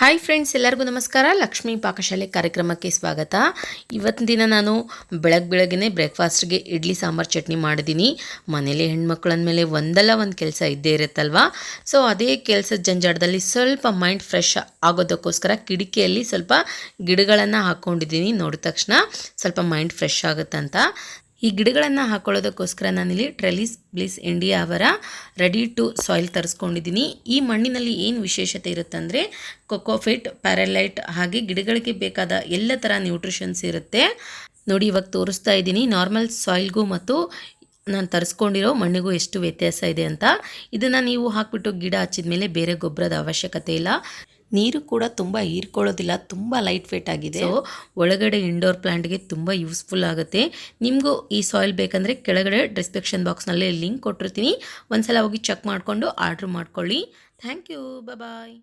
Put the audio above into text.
Hi friends ಎಲ್ಲರಿಗೂ ನಮಸ್ಕಾರ. ಲಕ್ಷ್ಮೀ ಪಾಕಶಾಲೆ ಕಾರ್ಯಕ್ರಮಕ್ಕೆ ಸ್ವಾಗತ. ಇವತ್ತಿನ ದಿನ ನಾನು ಬೆಳಗ್ಗೆ ಬೆಳಗ್ಗೆ ಬ್ರೇಕ್ಫಾಸ್ಟ್ಗೆ ಇಡ್ಲಿ, ಸಾಂಬಾರು ಚಟ್ನಿ ಮಾಡಿದ್ದೀನಿ. ಮನೇಲಿ ಹೆಣ್ಮಕ್ಳು ಮೇಲೆ ಒಂದಲ್ಲ ಒಂದು ಕೆಲಸ ಇದ್ದೇ ಇರುತ್ತಲ್ವಾ? ಸೊ ಅದೇ ಕೆಲಸದ ಜಂಜಾಟದಲ್ಲಿ ಸ್ವಲ್ಪ ಮೈಂಡ್ ಫ್ರೆಶ್ ಆಗೋದಕ್ಕೋಸ್ಕರ ಕಿಡಿಕೆಯಲ್ಲಿ ಸ್ವಲ್ಪ ಗಿಡಗಳನ್ನು ಹಾಕ್ಕೊಂಡಿದ್ದೀನಿ ನೋಡಿದ ತಕ್ಷಣ. ಸ್ವಲ್ಪ ಮೈಂಡ್ ಫ್ರೆಶ್ ಆಗುತ್ತಂತ. ಈ ಗಿಡಗಳನ್ನು ಹಾಕೊಳ್ಳೋದಕ್ಕೋಸ್ಕರ ನಾನಿಲ್ಲಿ ಟ್ರೆಲಿಸ್ ಬ್ಲಿಸ್ ಇಂಡಿಯಾ ಅವರ ರೆಡಿ ಟು ಸಾಯಿಲ್ ತರಿಸ್ಕೊಂಡಿದ್ದೀನಿ. ಈ ಮಣ್ಣಿನಲ್ಲಿ ಏನು ವಿಶೇಷತೆ ಇರುತ್ತಂದರೆ ಕೊಕೋಫಿಟ್, ಪ್ಯಾರಲೈಟ್ ಹಾಗೆ ಗಿಡಗಳಿಗೆ ಬೇಕಾದ ಎಲ್ಲ ಥರ ನ್ಯೂಟ್ರಿಷನ್ಸ್ ಇರುತ್ತೆ. ನೋಡಿ ಇವಾಗ ತೋರಿಸ್ತಾ ಇದ್ದೀನಿ, ನಾರ್ಮಲ್ ಸಾಯಿಲ್ಗೂ ಮತ್ತು ನಾನು ತರಿಸ್ಕೊಂಡಿರೋ ಮಣ್ಣಿಗೂ ಎಷ್ಟು ವ್ಯತ್ಯಾಸ ಇದೆ ಅಂತ. ಇದನ್ನು ನೀವು ಹಾಕಿಬಿಟ್ಟು ಗಿಡ ಹಚ್ಚಿದ ಮೇಲೆ ಬೇರೆ ಗೊಬ್ಬರದ ಅವಶ್ಯಕತೆ ಇಲ್ಲ. ನೀರು ಕೂಡ ತುಂಬ ಹೀರ್ಕೊಳ್ಳೋದಿಲ್ಲ, ತುಂಬ ಲೈಟ್ ವೇಟ್ ಆಗಿದೆ. ಸೊ ಒಳಗಡೆ ಇಂಡೋರ್ ಪ್ಲಾಂಟ್ಗೆ ತುಂಬ ಯೂಸ್ಫುಲ್ ಆಗುತ್ತೆ. ನಿಮಗೂ ಈ ಸಾಯಿಲ್ ಬೇಕಂದರೆ ಕೆಳಗಡೆ ಡಿಸ್ಕ್ರಿಪ್ಷನ್ ಬಾಕ್ಸ್ನಲ್ಲಿ ಲಿಂಕ್ ಕೊಟ್ಟಿರ್ತೀನಿ. ಒಂದ್ಸಲ ಹೋಗಿ ಚೆಕ್ ಮಾಡಿಕೊಂಡು ಆರ್ಡ್ರ್ ಮಾಡ್ಕೊಳ್ಳಿ. Thank you bye